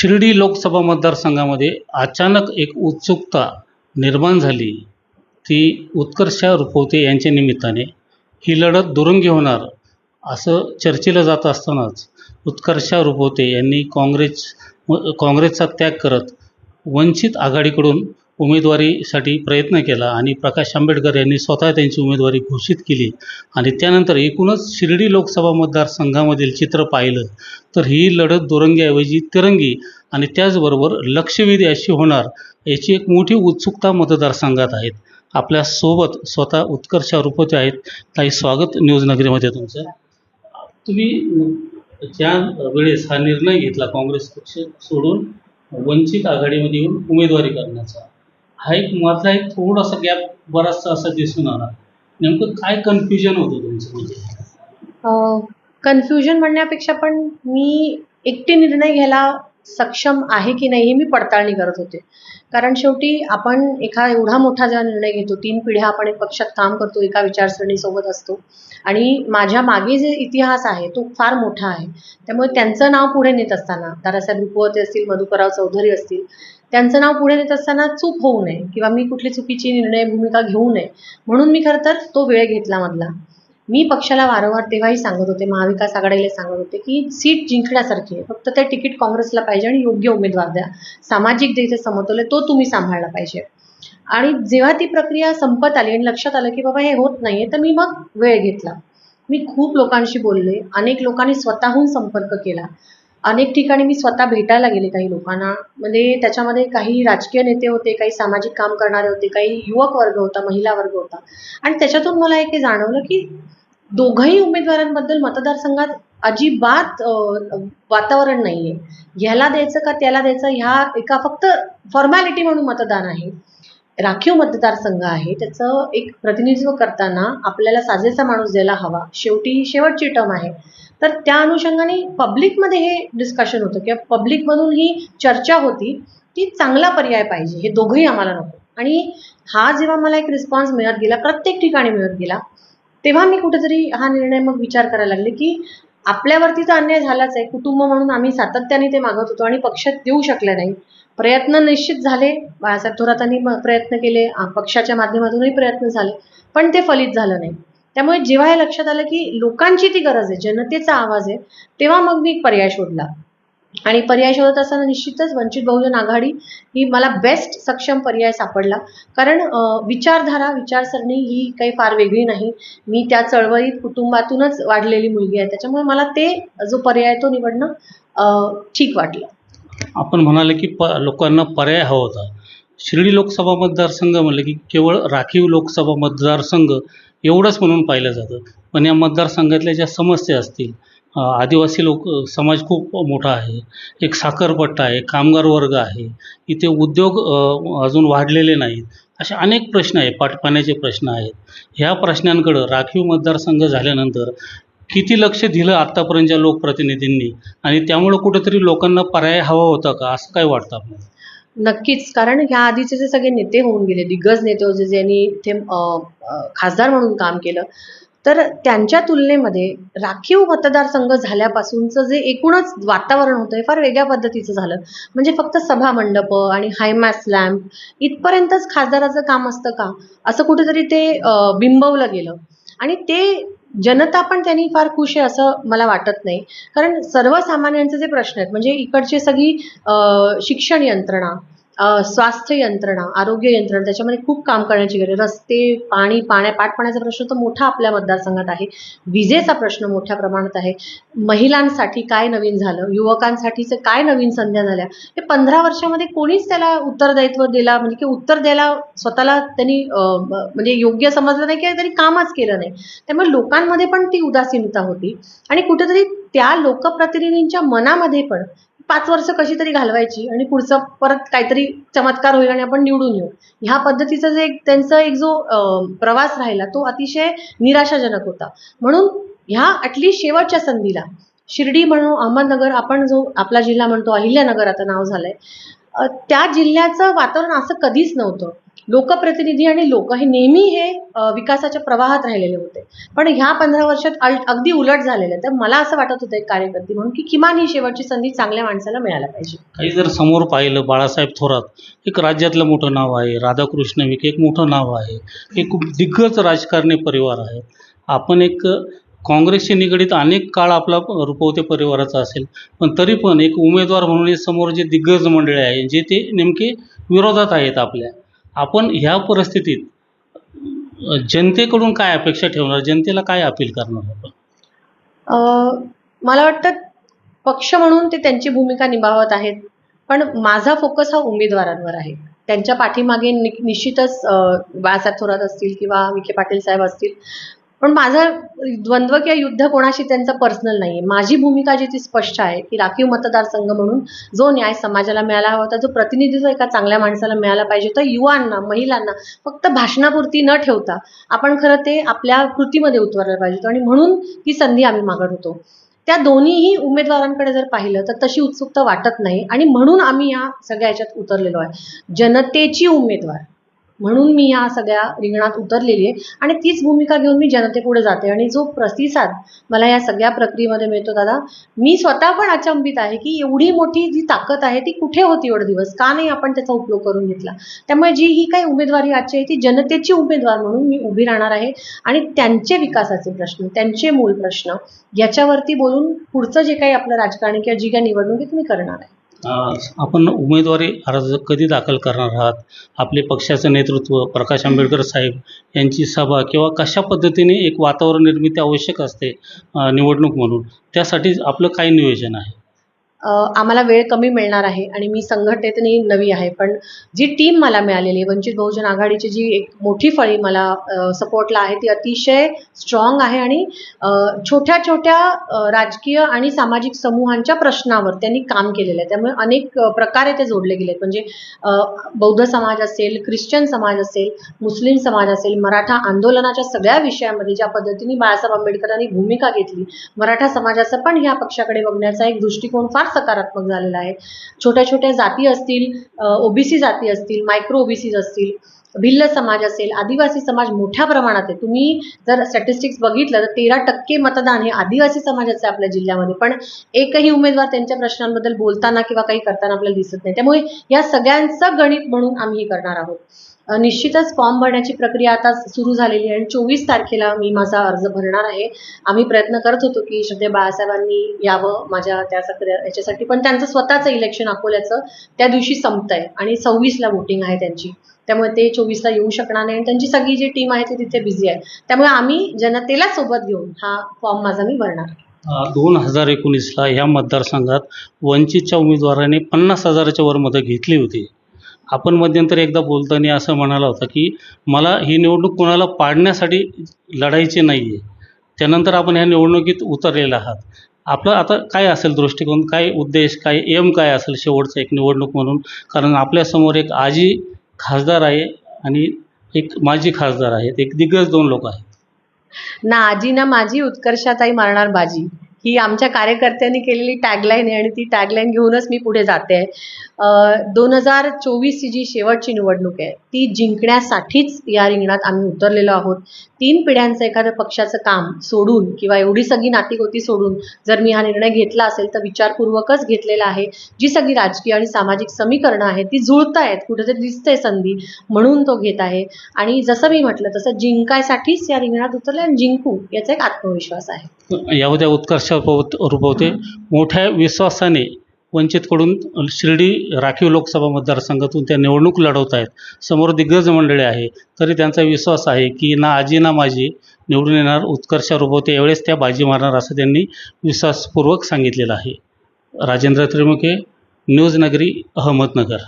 शिर्डी लोकसभा मतदारसंघामध्ये अचानक एक उत्सुकता निर्माण झाली. ती उत्कर्षा रुपवते यांच्या निमित्ताने. ही लढत दुरंगी होणार असं चर्चेला जात असतानाच उत्कर्षा रुपवते यांनी काँग्रेस काँग्रेसचा त्याग करत वंचित आघाडीकडून उमेदवारीसाठी प्रयत्न केला आणि प्रकाश आंबेडकर यांनी स्वतः त्यांची उमेदवारी घोषित केली. आणि त्यानंतर एकूणच शिर्डी लोकसभा मतदारसंघामधील चित्र पाहिलं तर ही लढत दुरंगीऐवजी तिरंगी आणि त्याचबरोबर लक्षवेधी अशी होणार याची एक मोठी उत्सुकता मतदारसंघात आहेत. आपल्यासोबत स्वतः उत्कर्ष रुपवते आहेत. काही स्वागत न्यूज नगरीमध्ये तुमचं. तुम्ही ज्या वेळेस हा निर्णय घेतला काँग्रेस पक्ष सोडून वंचित आघाडीमध्ये येऊन उमेदवारी करण्याचा हा एक मधला एक थोडासा गॅप बराचसा असा दिसून आला. नेमकं काय कन्फ्युजन होतं तुमचं म्हणजे? कन्फ्युजन म्हणण्यापेक्षा पण मी एकटी निर्णय घ्यायला सक्षम आहे की नाही हे मी पडताळणी करत होते. कारण शेवटी आपण एका एवढा मोठा जेव्हा निर्णय घेतो तीन पिढ्या आपण एक पक्षात काम करतो एका विचारसरणीसोबत असतो आणि माझ्या मागे जे इतिहास आहे तो फार मोठा आहे. त्यामुळे त्यांचं नाव पुढे नेत असताना दादासाहेब रुपवते असतील मधुकरराव चौधरी असतील त्यांचं नाव पुढे नेत असताना चूक होऊ नये किंवा मी कुठली चुकीची निर्णय भूमिका घेऊ नये म्हणून मी खरं तर तो वेळ घेतला मधला. मी पक्षाला वारंवार तेव्हाही सांगत होते महाविकास आघाडीला सांगत होते की सीट जिंकण्यासारखी आहे. फक्त ते तिकीट काँग्रेसला पाहिजे आणि योग्य उमेदवार द्या. सामाजिक जे समतोल आहे तो तुम्ही सांभाळला पाहिजे. आणि जेव्हा ती प्रक्रिया संपत आली आणि लक्षात आलं की बाबा हे होत नाहीये तर मी मग वेळ घेतला. मी खूप लोकांशी बोलले अनेक लोकांनी स्वतःहून संपर्क केला. अनेक ठिकाणी मी स्वतः भेटायला गेले काही लोकांना. म्हणजे त्याच्यामध्ये काही राजकीय नेते होते काही सामाजिक काम करणारे होते काही युवक वर्ग होता महिला वर्ग होता. आणि त्याच्यातून मला एक जाणवलं की दोघंही उमेदवारांबद्दल मतदारसंघात अजिबात वातावरण नाहीये. ह्याला द्यायचं का त्याला द्यायचं? ह्या एका फक्त फॉर्मॅलिटी म्हणून मतदान आहे. राखीव मतदारसंघ आहे. त्याचं एक प्रतिनिधित्व करताना आपल्याला साजेसा माणूस द्यायला हवा. शेवटी ही शेवटची टर्म आहे. तर त्या अनुषंगाने पब्लिकमध्ये हे डिस्कशन होतं किंवा पब्लिकमधून ही चर्चा होती की चांगला पर्याय पाहिजे. हे दोघंही आम्हाला नको. आणि हा जेव्हा मला एक रिस्पॉन्स मिळत गेला प्रत्येक ठिकाणी मिळत गेला तेव्हा मी कुठेतरी हा निर्णय मग विचार करायला लागले की आपल्यावरती तर अन्याय झालाच आहे. कुटुंब म्हणून आम्ही सातत्याने ते मागत होतो आणि पक्षात देऊ शकले नाही. प्रयत्न निश्चित झाले. बाळासाहेब थोरातांनी प्रयत्न केले. पक्षाच्या माध्यमातूनही प्रयत्न झाले. पण ते फलित झालं नाही. त्यामुळे जेव्हा हे लक्षात आलं की लोकांची ती गरज आहे जनतेचा आवाज आहे तेव्हा मग मी एक पर्याय शोधला. आणि पर्याय शोधत असताना निश्चितच वंचित बहुजन आघाडी ही मला बेस्ट सक्षम पर्याय सापडला. कारण विचारधारा विचारसरणी ही काही फार वेगळी नाही. मी त्या चळवळीत कुटुंबातूनच वाढलेली मुलगी आहे. त्याच्यामुळे मला ते जो पर्याय तो निवडणं ठीक वाटलं. आपण म्हणाले की प लोकांना पर्याय हवा होता. शिर्डी लोकसभा मतदारसंघ म्हणलं की केवळ राखीव लोकसभा मतदारसंघ एवढंच म्हणून पाहिलं जातं. पण या मतदारसंघातल्या ज्या समस्या असतील आदिवासी लोक समाज खूप मोठा आहे. एक साखरपट्टा आहे कामगार वर्ग आहे. इथे उद्योग अजून वाढलेले नाहीत. असे अनेक प्रश्न आहे पाटपाण्याचे प्रश्न आहेत. ह्या प्रश्नांकडं राखीव मतदारसंघ झाल्यानंतर किती लक्ष दिलं आत्तापर्यंतच्या लोकप्रतिनिधींनी? आणि त्यामुळं कुठेतरी लोकांना पर्याय हवा होता का? असं काय वाटतं आपल्याला? नक्कीच. कारण ह्या आधीचे जे सगळे नेते होऊन गेले दिग्गज नेते होते ज्यांनी इथे खासदार म्हणून काम केलं तर त्यांच्या तुलनेमध्ये राखीव मतदारसंघ झाल्यापासूनचं जे एकूणच वातावरण होतं हे फार वेगळ्या पद्धतीचं झालं. म्हणजे फक्त सभा मंडप आणि हायमॅस लॅम्प इथपर्यंतच खासदाराचं काम असतं का? असं कुठेतरी ते बिंबवलं गेलं. आणि ते जनता पण त्यांनी फार खुश आहे असं मला वाटत नाही. कारण सर्वसामान्यांचे जे प्रश्न आहेत म्हणजे इकडची सगळी शिक्षण यंत्रणा स्वास्थ्य यंत्रणा आरोग्य यंत्रणा त्याच्यामध्ये खूप काम करण्याची गरज. रस्ते पाणी पाण्या पाण्याचा प्रश्न तर मोठा आपल्या मतदारसंघात आहे. विजेचा प्रश्न मोठ्या प्रमाणात आहे. महिलांसाठी काय नवीन झालं? युवकांसाठीचं काय नवीन संध्या झाल्या? हे पंधरा वर्षामध्ये कोणीच त्याला उत्तरदायित्व दिला म्हणजे की उत्तर द्यायला स्वतःला त्यांनी म्हणजे योग्य समजलं नाही किंवा त्यांनी कामच केलं नाही. त्यामुळे लोकांमध्ये पण ती उदासीनता होती. आणि कुठेतरी त्या लोकप्रतिनिधींच्या मनामध्ये पण पाच वर्ष कशी तरी घालवायची आणि पुढचं परत काहीतरी चमत्कार होईल आणि आपण निवडून येऊ. ह्या पद्धतीचा जे एक त्यांचा एक जो प्रवास राहिला तो अतिशय निराशाजनक होता. म्हणून ह्या ॲटलिस्ट शेवटच्या संधीला शिर्डी म्हणून अहमदनगर आपण जो आपला जिल्हा म्हणतो अहिल्यानगर आता नाव झालंय त्या जिल्ह्याचं वातावरण असं कधीच नव्हतं. लोकप्रतिनिधी आणि लोक हे नेहमी हे विकासाच्या प्रवाहात राहिलेले होते. पण ह्या पंधरा वर्षात अल अगदी उलट झालेलं आहे. तर मला असं वाटत होतं एक कार्यकर्ती म्हणून की किमान ही शेवटची संधी चांगल्या माणसाला मिळायला पाहिजे. काही जर समोर पाहिलं बाळासाहेब थोरात एक राज्यातलं मोठं नाव आहे राधाकृष्ण विखे एक मोठं नाव आहे. एक दिग्गज राजकारणी परिवार आहे. आपण एक काँग्रेसशी निगडीत अनेक काळ आपला रुपवते परिवाराचा असेल पण तरी पण एक उमेदवार म्हणून समोर जे दिग्गज मंडळी आहे जे ते नेमके विरोधात आहेत आपल्या आपण ह्या परिस्थितीत जनतेकडून काय अपेक्षा ठेवणार? जनतेला काय अपील करणार आपण? मला वाटतं पक्ष म्हणून ते त्यांची भूमिका निभावत आहेत. पण माझा फोकस हा उमेदवारांवर आहे. त्यांच्या पाठीमागे नि निश्चितच बाळासाहेब थोरात असतील किंवा विखे पाटील साहेब असतील. पण माझं द्वंद्व किंवा युद्ध कोणाशी त्यांचं पर्सनल नाही आहे माझी भूमिका जी ती स्पष्ट आहे की राखीव मतदारसंघ म्हणून जो न्याय समाजाला मिळाला हवा होता जो प्रतिनिधित्व एका चांगल्या माणसाला मिळाला पाहिजे तर युवांना महिलांना फक्त भाषणापुरती न ठेवता आपण खरं ते आपल्या कृतीमध्ये उतरलं पाहिजे आणि म्हणून ही संधी आम्ही मागत होतो. त्या दोन्हीही उमेदवारांकडे जर पाहिलं तर तशी उत्सुकता वाटत नाही. आणि म्हणून आम्ही या सगळ्या याच्यात उतरलेलो आहे. जनतेची उमेदवार. म्हणून मी या सगळ्या रिंगणात उतरलेली आहे. आणि तीच भूमिका घेऊन मी जनतेपुढे जाते. आणि जो प्रतिसाद मला या सगळ्या प्रक्रियेमध्ये मिळतो दादा मी स्वतः पण अचंबित आहे की एवढी मोठी जी ताकद आहे ती कुठे होती एवढे दिवस? का नाही आपण त्याचा उपयोग करून घेतला? त्यामुळे जी ही काही उमेदवारी आजची आहे ती जनतेची उमेदवार म्हणून मी उभी राहणार आहे. आणि त्यांचे विकासाचे प्रश्न त्यांचे मूळ प्रश्न याच्यावरती बोलून पुढचं जे काही आपलं राजकारण किंवा जी काही निवडणूक आहे ती मी करणार आहे. आपण उमेदवारी अर्ज कधी दाखल करणार आहात? आपले पक्षाचं नेतृत्व प्रकाश आंबेडकर साहेब यांची सभा किंवा कशा पद्धतीने एक वातावरण निर्मिती आवश्यक असते निवडणूक म्हणून? त्यासाठी आपलं काय नियोजन आहे. आम्हाला वेळ कमी मिळणार आहे आणि मी संघटनेतनी नवी आहे. पण जी टीम मला मिळालेली आहे वंचित बहुजन आघाडीची जी एक मोठी फळी मला सपोर्टला आहे ती अतिशय स्ट्रॉंग आहे आणि छोट्या छोट्या राजकीय आणि सामाजिक समूहांच्या प्रश्नावर त्यांनी काम केलेलं आहे. त्यामुळे अनेक प्रकारे ते जोडले गेले आहेत म्हणजे बौद्ध समाज असेल ख्रिश्चन समाज असेल मुस्लिम समाज असेल मराठा आंदोलनाच्या सगळ्या विषयामध्ये ज्या पद्धतीने बाळासाहेब आंबेडकरांनी भूमिका घेतली मराठा समाजाचा पण ह्या पक्षाकडे बघण्याचा एक दृष्टिकोन फार सकारात्मक झालेला आहे. छोट्या छोट्या जाती असतील ओबीसी जाती असतील मायक्रो ओबीसीज असतील भिल्ल समाज असेल आदिवासी समाज मोठ्या प्रमाणात आहे. तुम्ही जर स्टॅटिस्टिक्स बघितलं तर तेरा टक्के मतदान हे आदिवासी समाजाचं आहे आपल्या जिल्ह्यामध्ये. पण एकही उमेदवार त्यांच्या प्रश्नांबद्दल बोलताना किंवा काही करताना आपल्याला दिसत नाही. त्यामुळे या सगळ्यांचं गणित म्हणून आम्ही हे करणार आहोत. निश्चितच फॉर्म भरण्याची प्रक्रिया आता सुरू झालेली आहे आणि चोवीस तारखेला मी माझा अर्ज भरणार आहे. आम्ही प्रयत्न करत होतो की श्रद्धे बाळासाहेबांनी यावं माझ्या त्या सक्रिया याच्यासाठी पण त्यांचं स्वतःचं इलेक्शन अकोल्याचं त्या दिवशी संपतंय आणि सव्वीसला वोटिंग आहे त्यांची. त्यामुळे ते चोवीसला येऊ शकणार नाही आणि त्यांची सगळी जी टीम आहे ती तिथे बिझी आहे. त्यामुळे आम्ही जनतेला सोबत घेऊन हा फॉर्म माझा मी भरणार दोन हजार एकोणीसला ह्या मतदारसंघात वंचितच्या उमेदवाराने पन्नास हजाराच्या वर मतं घेतली होती. आपण मध्यंतरी एकदा बोलताना असं म्हणाला होता की मला ही निवडणूक कोणाला पाडण्यासाठी लढायची नाही आहे त्यानंतर आपण ह्या निवडणुकीत उतरलेला आहात. आपलं आता काय असेल दृष्टिकोन? काय उद्देश काय एम काय असेल शेवटचं एक निवडणूक म्हणून? कारण आपल्यासमोर एक आजी खासदार आहे आणि एक माजी खासदार आहेत. एक दिग्गज दोन लोक आहेत. ना आजी ना माझी उत्कर्षाताई मारणार बाजी. ही आमच्या कार्यकर्त्यांनी केलेली टॅगलाईन आहे आणि ती टॅगलाईन घेऊनच मी पुढे जाते आहे. दोन हजार चोवीसची जी शेवटची निवडणूक आहे ती जिंकण्यासाठीच या रिंगणात आम्ही उतरलेलो आहोत. तीन पिढ्यांचं एखाद्या पक्षाचं काम सोडून किंवा एवढी सगळी नातीगोती सोडून जर मी हा निर्णय घेतला असेल तर विचारपूर्वकच घेतलेला आहे. जी सगळी राजकीय आणि सामाजिक समीकरणं आहेत ती जुळत आहेत कुठेतरी दिसते संधी म्हणून तो घेत आहे. आणि जसं मी म्हटलं तसं जिंकायसाठीच या रिंगणात उतरले आणि जिंकू याचा एक आत्मविश्वास आहे. यामध्ये उत्कर्ष रुपवत रुपवते मोठ्या विश्वासाने वंचितकडून शिर्डी राखीव लोकसभा मतदारसंघातून त्या निवडणूक लढवत आहेत. समोर दिग्गज मंडळी आहे. तरी त्यांचा विश्वास आहे की ना आजी ना माझी निवडून येणार उत्कर्ष रुपवते यावेळेस त्या बाजी मारणार असं त्यांनी विश्वासपूर्वक सांगितलेलं आहे. राजेंद्र त्रिमुखे न्यूज नगरी अहमदनगर.